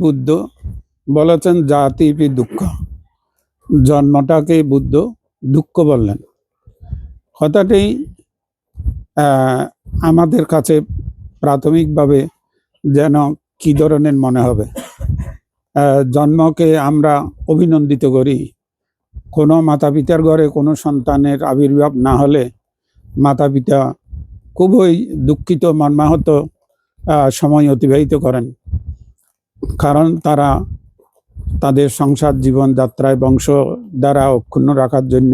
বুদ্ধ বলেছেন জাতিপি দুঃখ। জন্মটাকে বুদ্ধ দুঃখ বললেন। কথাটি আমাদের কাছে প্রাথমিকভাবে যেন কি ধরনের মনে হবে? জন্মকে আমরা অভিনন্দিত করি। কোনো মাতা পিতার ঘরে কোনো সন্তানের আবির্ভাব না হলে মাতা পিতা খুবই দুঃখিত, মর্মাহত সময় অতিবাহিত করেন। কারণ তারা তাদের সংসার, জীবন যাত্রায় বংশ দ্বারা অক্ষুণ্ণ রাখার জন্য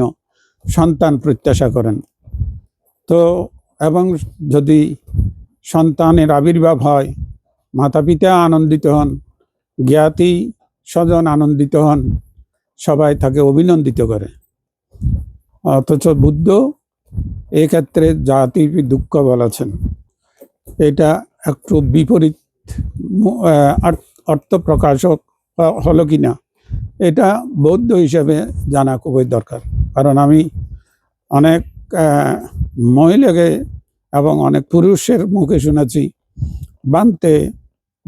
সন্তান প্রত্যাশা করেন। তো এবং যদি সন্তানের আবির্ভাব হয় মাতা পিতা আনন্দিত হন, জ্ঞাতি স্বজন আনন্দিত হন, সবাই তাকে অভিনন্দিত করে। অথচ বুদ্ধ এক্ষেত্রে জাতি দুঃখ বলেছেন। এটা একটু বিপরীত অর্থ প্রকাশক হ- কি না এটা বৌদ্ধ হিসেবে জানা খুবই দরকার। কারণ আমি অনেক মহিলাকে এবং অনেক পুরুষের মুখে শুনেছি, বানতে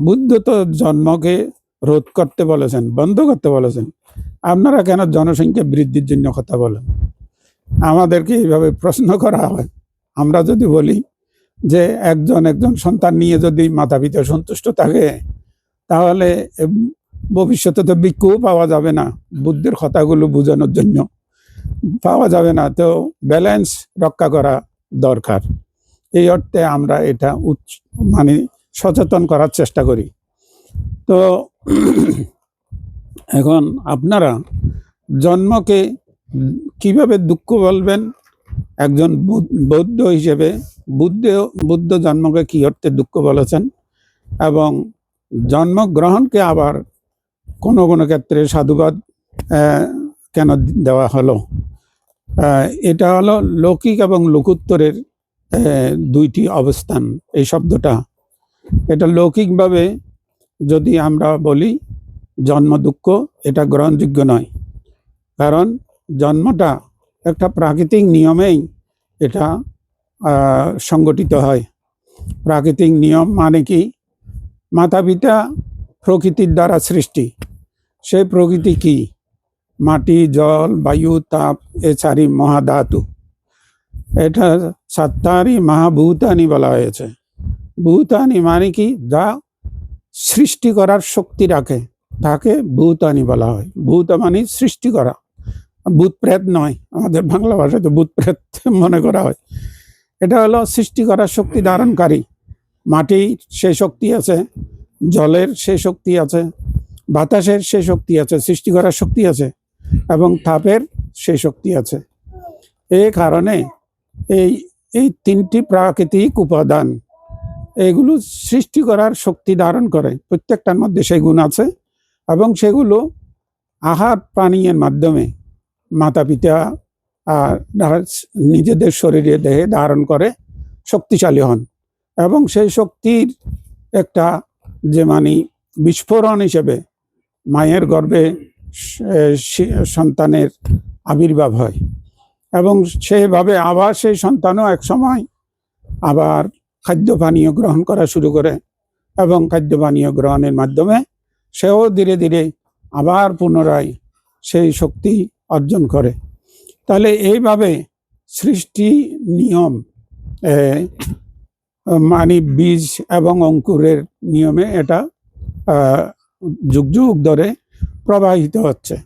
বুদ্ধ তো জন্মকে রোধ করতে বলেছেন, বন্ধ করতে বলেছেন। আপনারা কেন জনসংখ্যা বৃদ্ধির জন্য কথা বলেন? আমাদেরকে এইভাবে প্রশ্ন করা হয়। আমরা যদি বলি যে একজন একজন সন্তান নিয়ে যদি মাতা পিতা সন্তুষ্ট থাকে তাহলে ভবিষ্যতে তো ভিক্ষুও পাওয়া যাবে না বুদ্ধের কথাগুলো বোঝানোর জন্য। পাওয়া যাবে না, তো ব্যালেন্স রক্ষা করা দরকার। এই অর্থে আমরা এটা উচ্চ মানে সচেতন করার চেষ্টা করি। তো এখন আপনারা জন্মকে কীভাবে দুঃখ বলবেন? একজন বৌদ্ধ- বৌদ্ধ হিসেবে বুদ্ধ বুদ্ধ জন্মকে কি অর্থে দুঃখ বলেছেন? এবং জন্মগ্রহণকে আবার কোনো কোনো ক্ষেত্রে সাধুবাদ কেন দেওয়া হলো? এটা হলো লৌকিক এবং লোকোত্তরের দুইটি অবস্থান, এই শব্দটা। এটা লৌকিকভাবে যদি আমরা বলি, জন্ম দুঃখ, এটা গ্রহণযোগ্য নয়। কারণ জন্মটা একটা প্রাকৃতিক নিয়মেই এটা সংগঠিত হয়। প্রাকৃতিক নিয়ম মানে কি? মাতা পিতা প্রকৃতির দ্বারা সৃষ্টি। সেই প্রকৃতি কি? মাটি, জল, বায়ু, তাপ এ চারি মহাধাতু। এটা সাত্তারি মহাভূতানি বলা হয়েছে। ভূতানি মানে কি? যা সৃষ্টি করার শক্তি রাখে। তাকে ভূতানি বলা হয়। ভূত মানে সৃষ্টি করা। ভূত প্রেত নয়। আমাদের বাংলা ভাষায় তো ভূত প্রেত মনে করা হয়। এটা হলো সৃষ্টি করার শক্তি ধারণকারী। মাটির সে শক্তি আছে, জলের সে শক্তি আছে, বাতাসের সেই শক্তি আছে, সৃষ্টি করার শক্তি আছে, এবং তাপের সেই শক্তি আছে। এই কারণে এই এই তিনটি প্রাকৃতিক উপাদান, এগুলো সৃষ্টি করার শক্তি ধারণ করে। প্রত্যেকটার মধ্যে সেই গুণ আছে এবং সেগুলো আহার পানীয়ের মাধ্যমে মাতা পিতা আর নিজেদের শরীরে দেহে ধারণ করে শক্তিশালী হন। এবং সেই শক্তির একটা যে মানে বিস্ফোরণ হিসেবে মায়ের গর্ভে সন্তানের আবির্ভাব হয়। এবং সেভাবে আবার সেই সন্তানও এক সময় আবার খাদ্য পানীয় গ্রহণ করা শুরু করে এবং খাদ্য পানীয় গ্রহণের মাধ্যমে সেও ধীরে ধীরে আবার পুনরায় সেই শক্তি অর্জন করে। তাহলে এইভাবে সৃষ্টি নিয়ম মানে বীজ এবং অঙ্কুরের নিয়মে এটা যুগ যুগ ধরে প্রবাহিত হচ্ছে।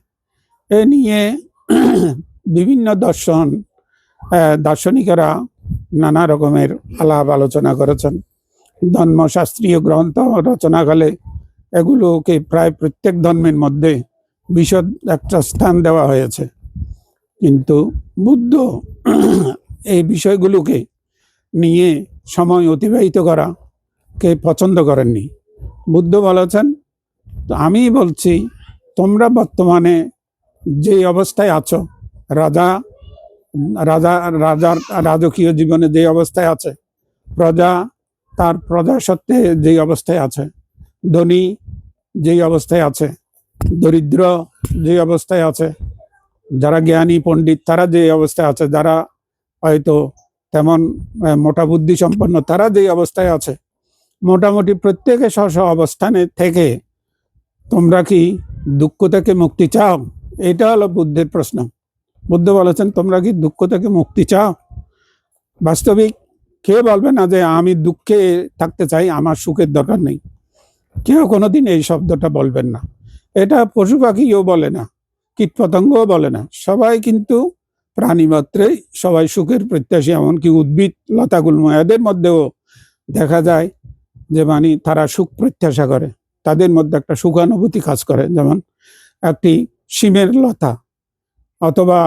এ নিয়ে বিভিন্ন দর্শন দার্শনিকেরা নানা রকমের আলাপ আলোচনা করেছেন। ধর্মশাস্ত্রীয় গ্রন্থ রচনাকালে এগুলোকে প্রায় প্রত্যেক ধর্মের মধ্যে বিশদ একটা স্থান দেওয়া হয়েছে। কিন্তু বুদ্ধ এই বিষয়গুলোকে নিয়ে সময় অতিবাহিত করা কে পছন্দ করেননি। বুদ্ধ বলেছেন তো আমি বলছি, তোমরা বর্তমানে যে অবস্থায় আছো, রাজা রাজা, রাজার রাজকীয় জীবনে যে অবস্থায় আছে, প্রজা, তার প্রজা সত্ত্বে যেই অবস্থায় আছে, ধনী যেই অবস্থায় আছে, দরিদ্র যে অবস্থায় আছে, যারা জ্ঞানী, পণ্ডিত, তারা যে অবস্থায় আছে, যারা হয়তো তেমন মোটা বুদ্ধি সম্পন্ন তারা যে অবস্থায় আছে, মোটামুটি প্রত্যেকে স্ব স্ব অবস্থানে থেকে তোমরা কি দুঃখ থেকে মুক্তি চাও? এটা হলো বুদ্ধের প্রশ্ন। বুদ্ধ বলেছেন, তোমরা কি দুঃখ থেকে মুক্তি চাও? বাস্তবিক কে বলবে না যে, আমি দুঃখে থাকতে চাই, আমার সুখের দরকার নেই কেউ কোনোদিন এই শব্দটা বলবেন না। এটা পশু পাখিও বলে না কীট পতঙ্গও বলে না। সবাই কিন্তু প্রাণী মাত্রেই সবাই সুখের প্রত্যাশী, এমনকি উদ্ভিদ, লতাগুল্ম, এদের মধ্যেও দেখা যায় যে মানে তারা সুখ প্রত্যাশা করে। তাদের মধ্যে একটা সুখানুভূতি কাজ করে। যেমন একটি শিমের লতা অথবা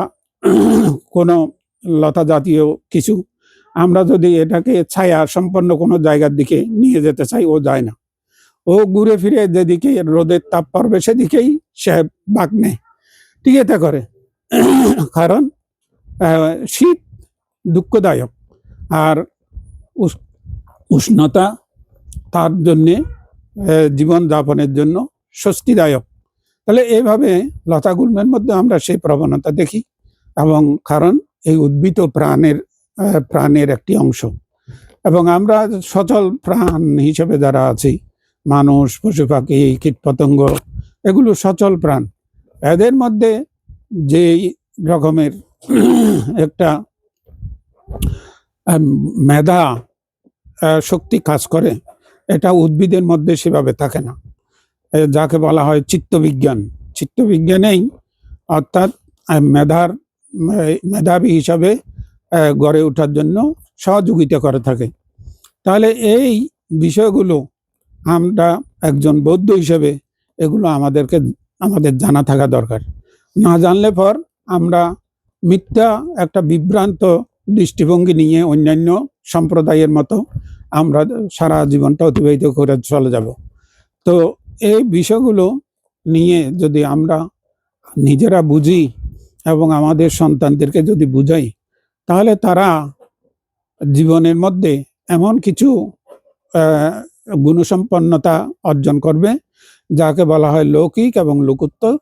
কোনো লতা জাতীয় কিছু, আমরা যদি এটাকে ছায়া সম্পন্ন কোনো জায়গার দিকে নিয়ে যেতে চাই, ও যায় না। ও ঘুরে ফিরে যেদিকে রোদের তাপ পড়বে, সেদিকেই সে বাঘ নেয় টিকেতে করে। কারণ শীত দুঃখদায়ক। আর উষ্ণতা তার জন্যে জীবনযাপনের জন্য স্বস্তিদায়ক। তাহলে এইভাবে লতাগুল্মের মধ্যে আমরা সেই প্রবণতা দেখি এবং কারণ এই উদ্ভিদ প্রাণের প্রাণের একটি অংশ। এবং আমরা সচল প্রাণ হিসেবে যারা আছি, মানুষ পশু পাখি কীটপতঙ্গ, এগুলো সচল প্রাণ। এদের মধ্যে যেই রকমের একটা মেধা শক্তি কাজ করে, এটা উদ্ভিদের মধ্যে সেভাবে থাকে না। যাকে বলা হয় চিত্তবিজ্ঞান। চিত্তবিজ্ঞানেই অর্থাৎ মেধার মেধাবী হিসাবে গড়ে ওঠার জন্য সহযোগিতা করে থাকে। তাহলে এই বিষয়গুলো আমরা একজন বৌদ্ধ হিসেবে এগুলো আমাদেরকে, আমাদের জানা থাকা দরকার। না জানলে পর আমরা মিথ্যা একটা বিভ্রান্ত দৃষ্টিভঙ্গি নিয়ে অন্যান্য সম্প্রদায়ের মতো আমরা সারা জীবনটা অতিবাহিত করে চলে যাব। তো এই বিষয়গুলো নিয়ে যদি আমরা নিজেরা বুঝি এবং আমাদের সন্তানদেরকে যদি বুঝাই, তাহলে তারা জীবনের মধ্যে এমন কিছু গুণসম্পন্নতা অর্জন করবে, যাকে বলা হয় লৌকিক এবং লোকোত্তর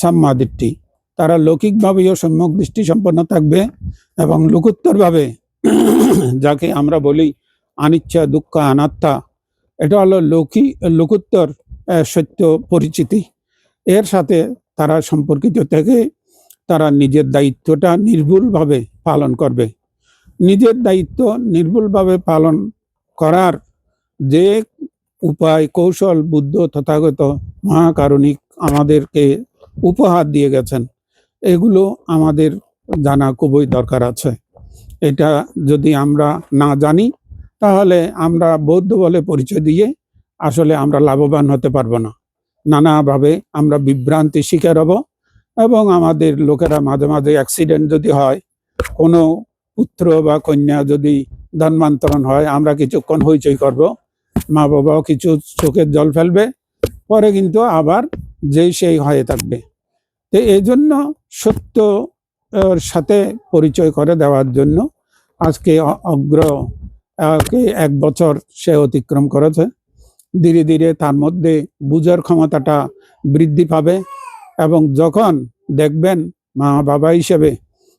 সাম্মাদিট্টি তারা লৌকিকভাবেও সম্যক দৃষ্টি সম্পন্ন থাকবে এবং লোকোত্তরভাবে যাকে আমরা বলি অনিচ্ছা, দুঃখ, অনাত্মা, এটা হলো লৌকিক লোকোত্তর সত্য পরিচিতি। এর সাথে তারা সম্পর্কিত থেকে তারা নিজের দায়িত্বটা নির্ভুলভাবে পালন করবে। নিজের দায়িত্ব নির্ভুলভাবে পালন করার যে উপায়, কৌশল, বুদ্ধ, তথাগত, মহাকারণিক আমাদেরকে উপহার দিয়ে গেছেন এগুলো আমাদের জানা খুবই দরকার আছে। এটা যদি আমরা না জানি, তাহলে আমরা বৌদ্ধ বলে পরিচয় দিয়ে আসলে আমরা লাভবান হতে পারব না। নানাভাবে আমরা বিভ্রান্তি শিকার হব এবং আমাদের লোকেরা মাঝে মাঝে অ্যাক্সিডেন্ট যদি হয়, কোনো পুত্র বা কন্যা যদি ধর্মান্তরণ হয়, আমরা কিছুক্ষণ হইচই করব মা বাবাও কিছু চোখের জল ফেলবে, পরে কিন্তু আবার যেই সেই হয়ে থাকবে। তো এই জন্য সত্য সাথে পরিচয় করে দেওয়ার জন্য আজকে অগ্র এক বছর সে অতিক্রম করেছে। ধীরে ধীরে তার মধ্যে বুঝার ক্ষমতাটা বৃদ্ধি পাবে এবং যখন দেখবেন মা বাবা হিসেবে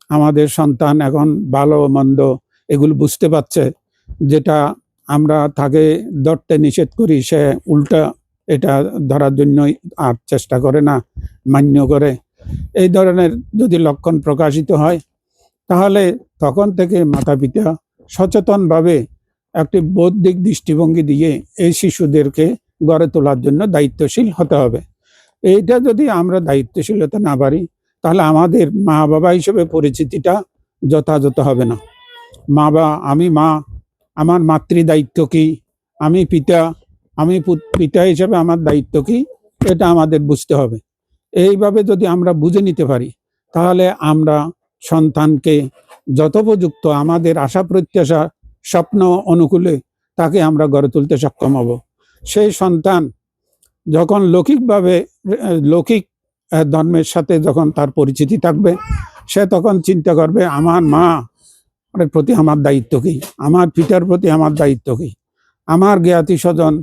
আমাদের সন্তান এখন ভালো মন্দ এগুলো বুঝতে পারছে, যেটা আমরা তাকে ধরতে নিষেধ করি, সে উল্টা এটা ধরার জন্যই আর চেষ্টা করে না, মান্য করে। এই ধরনের যদি লক্ষণ প্রকাশিত হয়, তাহলে তখন থেকে মাতা পিতা সচেতনভাবে একটি বৌদ্ধিক দৃষ্টিভঙ্গি দিয়ে এই শিশুদেরকে গড়ে তোলার জন্য দায়িত্বশীল হতে হবে। এইটা যদি আমরা দায়িত্বশীলতা না পারি, তাহলে আমাদের মা বাবা হিসেবে পরিচিতিটা যথাযথ হবে না। মা বা আমি মা, আমার মাতৃ দায়িত্ব কি? আমি পিতা আমি পিতা হিসেবে আমার দায়িত্ব কি? এটা আমাদের বুঝতে হবে। এইভাবে যদি আমরা বুঝে নিতে পারি, তাহলে আমরা সন্তানকে যথোপযুক্ত আমাদের আশা প্রত্যাশা স্বপ্ন অনুকূলে তাকে আমরা গড়ে তুলতে সক্ষম হব। সেই সন্তান যখন লৌকিকভাবে, লৌকিক ধর্মের সাথে যখন তার পরিচিতি থাকবে, সে তখন চিন্তা করবে, আমার মা প্রতি আমার দায়িত্ব কী? আমার পিতার প্রতি আমার দায়িত্ব কী? আমার জ্ঞাতি স্বজন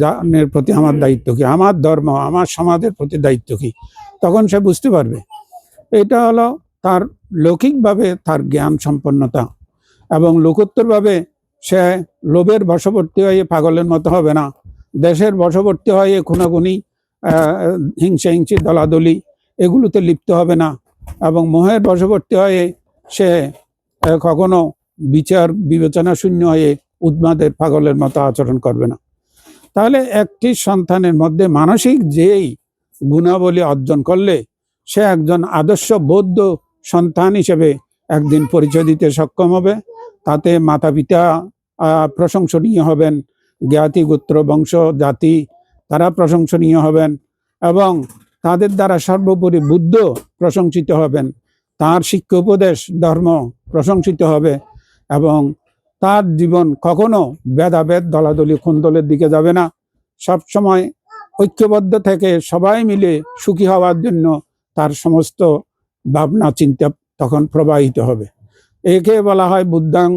জানের প্রতি আমার দায়িত্ব কি? আমার ধর্ম আমার সমাজের প্রতি দায়িত্ব কি? তখন সে বুঝতে পারবে। এটা হলো তার লৌকিকভাবে তার জ্ঞান সম্পন্নতা এবং লোকোত্তরভাবে সে লোভের বশবর্তী হয়ে পাগলের মতো হবে না। দেশের বশবর্তী হয়ে খুনাখুনি হিংসা হিংসি দলাদলি এগুলোতে লিপ্ত হবে না এবং মোহের বশবর্তী হয়ে সে কখনো বিচার বিবেচনা শূন্য হয়ে উন্মাদের পাগলের মতো আচরণ করবে না। তাহলে একটি সন্তানের মধ্যে মানসিক যেই গুণাবলী অর্জন করলে সে একজন আদর্শ বৌদ্ধ সন্তান হিসেবে একদিন পরিচয় দিতে সক্ষম হবে। তাতে মাতা পিতা প্রশংসনীয় হবেন। জ্ঞাতি, গোত্র, বংশ, জাতি তারা প্রশংসনীয় হবেন এবং তাদের দ্বারা সর্বোপরি বুদ্ধ প্রশংসিত হবেন। তার শিক্ষা উপদেশ, ধর্ম প্রশংসিত হবে এবং তার জীবন কখনো ভেদাভেদ, দলাদলি খুন্দলের দিকে যাবে না। সব সময় ঐক্যবদ্ধ থেকে সবাই মিলে সুখী হওয়ার জন্য তার সমস্ত ভাবনা, চিন্তা তখন প্রবাহিত হবে। একে বলা হয় বুদ্ধাং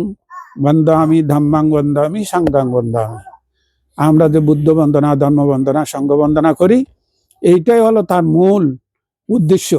বন্দামি ধাম্মাং বন্দামি সাংগাং বন্দামি আমরা যে বুদ্ধ বন্দনা, ধর্ম বন্দনা সংঘ বন্দনা করি, এইটাই হলো তার মূল উদ্দেশ্য।